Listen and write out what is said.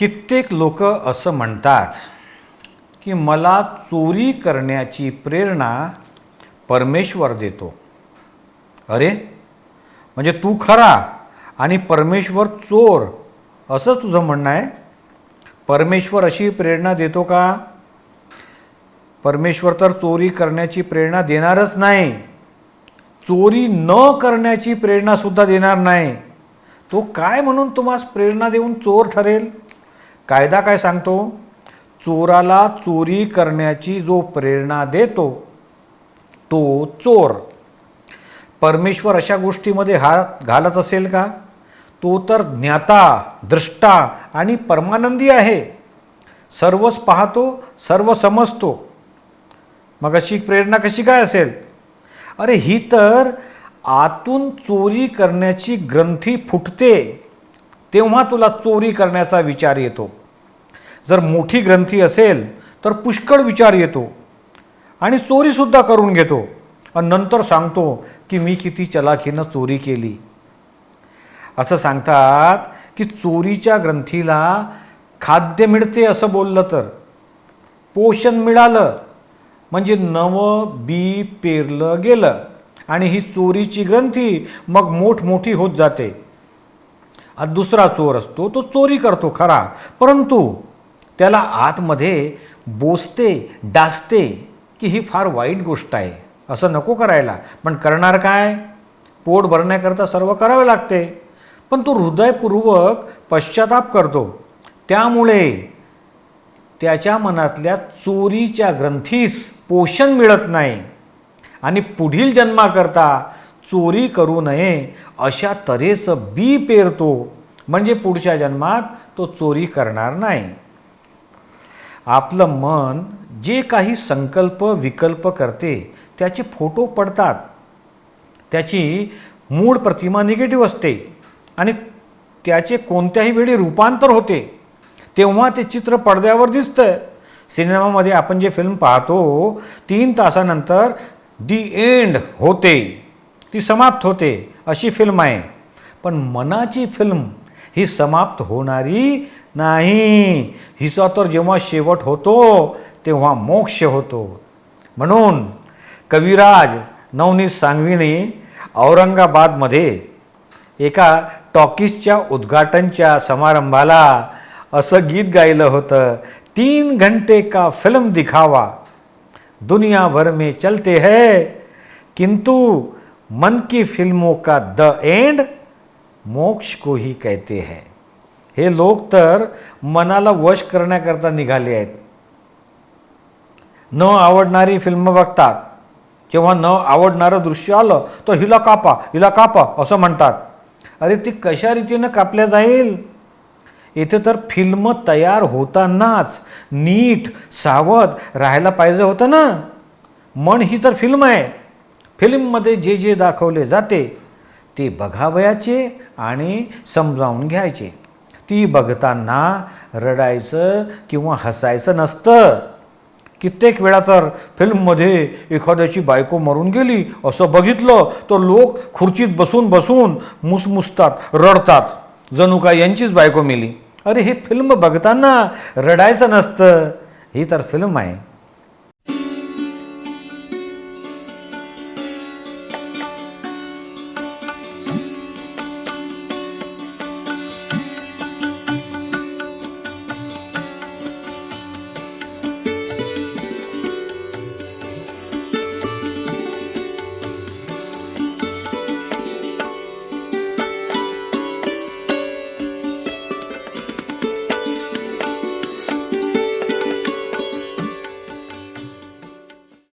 कित्येक लोक असं म्हणतात की मला चोरी करण्याची प्रेरणा परमेश्वर देतो. अरे? म्हणजे तू खरा आणि परमेश्वर चोर असं तुझं म्हणणं आहे? परमेश्वर अशी प्रेरणा देतो का? परमेश्वर तर चोरी करण्याची प्रेरणा देणारच नाही. चोरी न करण्याची प्रेरणासुद्धा देणार नाही. तो काय म्हणून तुम्हाला प्रेरणा देऊन चोर ठरेल? कायदा काय सांगतो? चोराला चोरी करण्याची जो प्रेरणा देतो तो चोर. परमेश्वर अशा गोष्टीमध्ये हात घालत असेल का? तो तर ज्ञाता दृष्टा आणि परमानंदी आहे. सर्वच पाहतो सर्व समजतो. मग अशी प्रेरणा कशी काय असेल? अरे ही तर आतून चोरी करण्याची ग्रंथी फुटते तेव्हा तुला चोरी करण्याचा विचार येतो. जर मोठी ग्रंथी असेल तर पुष्कळ विचार येतो. आणि चोरीसुद्धा करून घेतो. आणि नंतर सांगतो की मी किती चलाखीनं चोरी केली. असं सांगतात की चोरीच्या ग्रंथीला खाद्य मिळते असं बोललं तर. पोषण मिळालं. म्हणजे नवं बी पेरलं गेलं. आणि ही चोरीची ग्रंथी मग मोठमोठी होत जाते. दुसरा चोर असतो तो चोरी करतो खरा. परंतु त्याला आतमध्ये बोसते डासते की ही फार वाईट गोष्ट आहे. असं नको करायला. पण करणार काय? पोट भरण्याकरता सर्व करावे लागते. पण तो हृदयपूर्वक पश्चाताप करतो. त्यामुळे त्याच्या मनातल्या चोरीच्या ग्रंथीस पोषण मिळत नाही. आणि पुढील जन्माकरता चोरी करू नये अशा तऱ्हेचं बी पेरतो. म्हणजे पुढच्या जन्मात तो चोरी करणार नाही. आपलं मन जे काही संकल्प विकल्प करते त्याचे फोटो पडतात. त्याची मूळ प्रतिमा निगेटिव्ह असते आणि त्याचे कोणत्याही वेळी रूपांतर होते. तेव्हा ते चित्र पडद्यावर दिसतं सिनेमामध्ये आपण जे फिल्म पाहतो तीन तासानंतर दी एंड होते. ती समाप्त होते. अशी फिल्म आहे. पण मनाची फिल्म ही समाप्त होणारी नाही. हिचा तर जेव्हा शेवट होतो तेव्हा मोक्ष होतो. म्हणून कविराज नवनीत सांगवीने औरंगाबादमध्ये एका टॉकीजच्या उद्घाटनच्या समारंभाला असं गीत गायलं होतं तीन घंटे का फिल्म दिखावा? दुनिया भर में चलते है. किंतु मन की फिल्मों का द एंड मोक्ष को ही कहते हैं. हे लोक तर मनाला वश करण्याकरता निघाले आहेत. न आवडणारी फिल्म बघतात. जेव्हा न आवडणारं दृश्य आलं तर हिला कापा हिला कापा असं म्हणतात. अरे ती कशा रीतीनं कापल्या जाईल? इथे तर फिल्म तयार होतानाच नीट सावध राहायला पाहिजे होतं ना? मन ही तर फिल्म आहे. फिल्ममध्ये जे जे दाखवले जाते ते बघावयाचे आणि समजावून घ्यायचे. ती बघताना रडायचं किंवा हसायचं नसतं. कित्येक वेळा तर फिल्ममध्ये एखाद्याची बायको मरून गेली असं बघितलं तर लोक खुर्चीत बसून बसून मुसमुसतात रडतात. जणू का यांचीच बायको मेली. अरे हे फिल्म बघताना रडायचं नसतं. ही तर फिल्म आहे.